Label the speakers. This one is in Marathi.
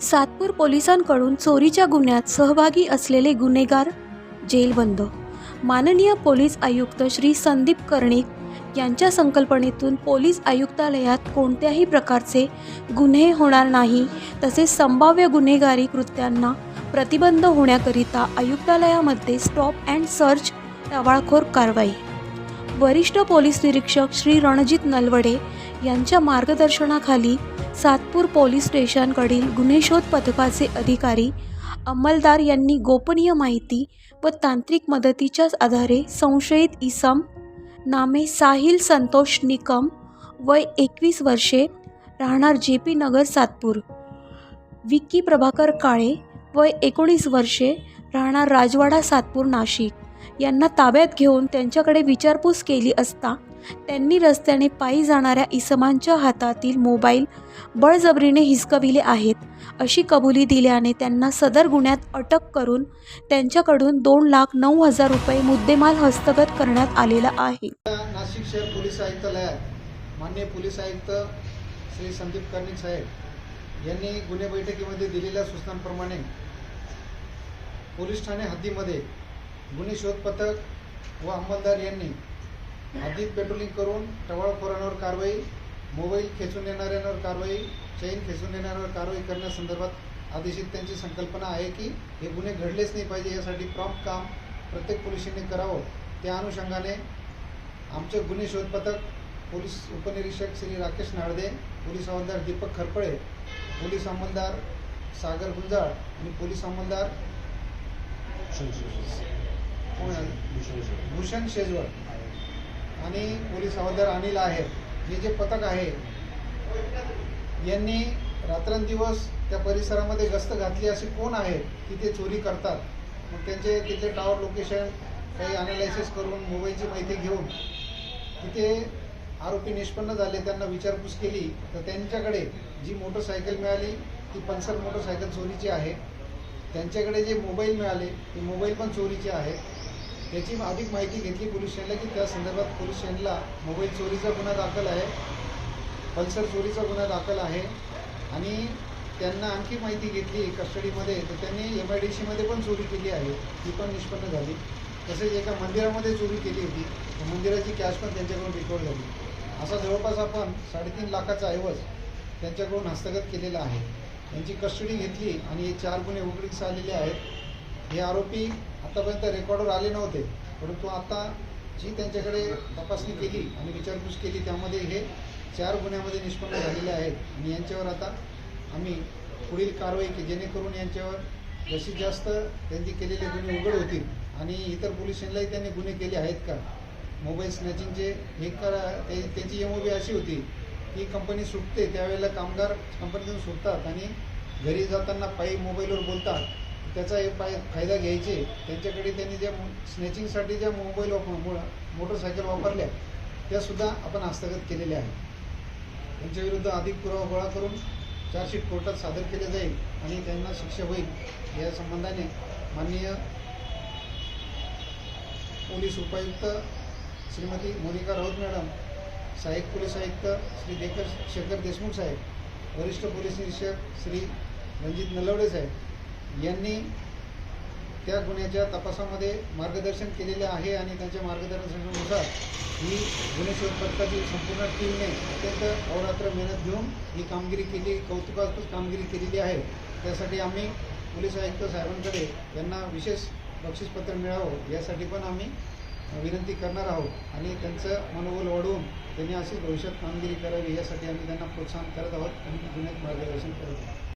Speaker 1: सातपूर पोलिसांकडून चोरीच्या गुन्ह्यात सहभागी असलेले गुन्हेगार जेलबंद माननीय पोलीस आयुक्त श्री संदीप कर्णिक यांच्या संकल्पनेतून पोलीस आयुक्तालयात कोणत्याही प्रकारचे गुन्हे होणार नाही तसेच संभाव्य गुन्हेगारी कृत्यांना प्रतिबंध होण्याकरिता आयुक्तालयामध्ये स्टॉप अँड सर्च टवाळखोर कारवाई वरिष्ठ पोलीस निरीक्षक श्री रणजित नलवडे यांच्या मार्गदर्शनाखाली सातपूर पोलीस स्टेशनकडील गुन्हेशोध पथकाचे अधिकारी अंमलदार यांनी गोपनीय माहिती व तांत्रिक मदतीच्या आधारे संशयित इसम नामे साहिल संतोष निकम वय एकवीस वर्षे राहणार जे पी नगर सातपूर. विक्की प्रभाकर काळे वय एकोणीस वर्षे राहणार राजवाडा सातपूर नाशिक. यांना ताब्यात घेऊन त्यांच्याकडे विचारपूस केली असता त्यांनी रस्त्याने पायी जाणाऱ्या इसमांच्या हातातील मोबाईल बळजबरीने हिसकविले आहेत. अशी कबुली दिल्याने त्यांना सदर गुन्ह्यात अटक करून त्यांच्याकडून दोन लाख नऊ हजार रुपये मुद्देमाल हस्तगत करण्यात आलेला आहे.
Speaker 2: नाशिक शहर पोलीस आयुक्तालयात मान्य पोलीस आयुक्त श्री संदीप कर्णिक साहेब यांनी गुन्हे बैठकीमध्ये दिलेल्या सूचनांप्रमाणे पोलीस ठाणे हद्दीमध्ये गुन्हे शोध पथक व अंमलदार यांनी अधिक पेट्रोलिंग करून टवाळखोरांवर कारवाई मोबाईल खेचून नेणाऱ्यांवर कारवाई चैन खेचून नेणाऱ्यांवर कारवाई करण्यासंदर्भात आदेशित त्यांची संकल्पना आहे की हे गुन्हे घडलेच नाही पाहिजे यासाठी प्रॉम्प्ट काम प्रत्येक पोलिसांनी करावं. त्या अनुषंगाने आमचे गुन्हे शोध पथक पोलीस उपनिरीक्षक श्री राकेश नाळदे पोलीस अंमलदार दीपक खरपळे पोलीस अंमलदार सागर गुंजाळ आणि पोलीस अंमलदार भूषण शेजवळ आणि पोलीस हवालदार अनिल आहेर हे जे पथक आहे यांनी रात्रंदिवस त्या परिसरामध्ये गस्त घातली असे कोण आहेत की ते चोरी करतात. मग त्यांचे तिथे टावर लोकेशन काही अनालायसिस करून मोबाईलची माहिती घेऊन तिथे आरोपी निष्पन्न झाले त्यांना विचारपूस केली तर त्यांच्याकडे जी मोटरसायकल मिळाली ती पल्सर मोटरसायकल चोरीची आहे. त्यांच्याकडे जे मोबाईल मिळाले ते मोबाईल पण चोरीचे आहे त्याची अधिक माहिती घेतली पोलीस स्टेशनला की त्या संदर्भात पोलीस स्टेशनला मोबाईल चोरीचा गुन्हा दाखल आहे. पल्सर चोरीचा गुन्हा दाखल आहे. आणि त्यांना आणखी माहिती घेतली कस्टडीमध्ये. तर त्यांनी एम आय डी सीमध्ये पण चोरी केली आहे. ती पण निष्पन्न झाली. तसेच एका मंदिरामध्ये चोरी केली होती. मंदिराची कॅश पण त्यांच्याकडून रिकवर झाली. असा जवळपास आपण साडेतीन लाखाचा ऐवज त्यांच्याकडून हस्तगत केलेला आहे. त्यांची कस्टडी घेतली आणि हे चार गुन्हे उघडीस आलेले आहेत. हे आरोपी आतापर्यंत रेकॉर्डवर आले नव्हते परंतु आता जी त्यांच्याकडे तपासणी केली आणि विचारपूस केली त्यामध्ये हे चार गुन्ह्यामध्ये निष्पन्न झालेले आहेत. आणि यांच्यावर आता आम्ही पुढील कारवाई की जेणेकरून यांच्यावर जास्तीत जास्त त्यांनी केलेले गुन्हे उघड होतील आणि इतर पोलीस स्टेशनलाही त्यांनी गुन्हे केले आहेत का? मोबाईल स्नॅचिंगचे हे करा ते त्यांची एम अशी होती की कंपनी सुटते त्यावेळेला कामगार कंपनीतून सुटतात आणि घरी जाताना पायी मोबाईलवर बोलतात. त्याचा एक पाय फायदा घ्यायचे. त्यांच्याकडे त्यांनी ज्या स्नॅचिंगसाठी ज्या मोबाईल वापर मो- मोटरसायकल वापरल्या त्यासुद्धा आपण हस्तगत केलेल्या आहेत. त्यांच्या विरुद्ध अधिक पुरावा गोळा करून चार्जशीट कोर्टात सादर केले जाईल आणि त्यांना शिक्षा होईल या संबंधाने माननीय पोलीस उपायुक्त श्रीमती मोनिका राऊत मॅडम सहाय्यक पोलीस आयुक्त श्री देकर शेखर देशमुख साहेब वरिष्ठ पोलीस निरीक्षक श्री रणजित नलवडे साहेब यांनी त्या गुन्ह्याच्या तपासामध्ये मार्गदर्शन केलेले आहे आणि त्यांच्या मार्गदर्शनानुसार ही गुन्हे शोध पथकाची संपूर्ण टीमने अत्यंत अहोरात्र मेहनत घेऊन ही कामगिरी केली कौतुकास्पद कामगिरी केलेली आहे. त्यासाठी आम्ही पोलीस आयुक्त साहेबांकडे त्यांना विशेष बक्षीसपत्र मिळावं यासाठी पण आम्ही विनंती करणार आहोत आणि त्यांचं मनोबल वाढवून त्यांनी अशी भविष्यात कामगिरी करावी यासाठी आम्ही त्यांना प्रोत्साहन करत आहोत आणि गुन्ह्यात मार्गदर्शन करत आहोत.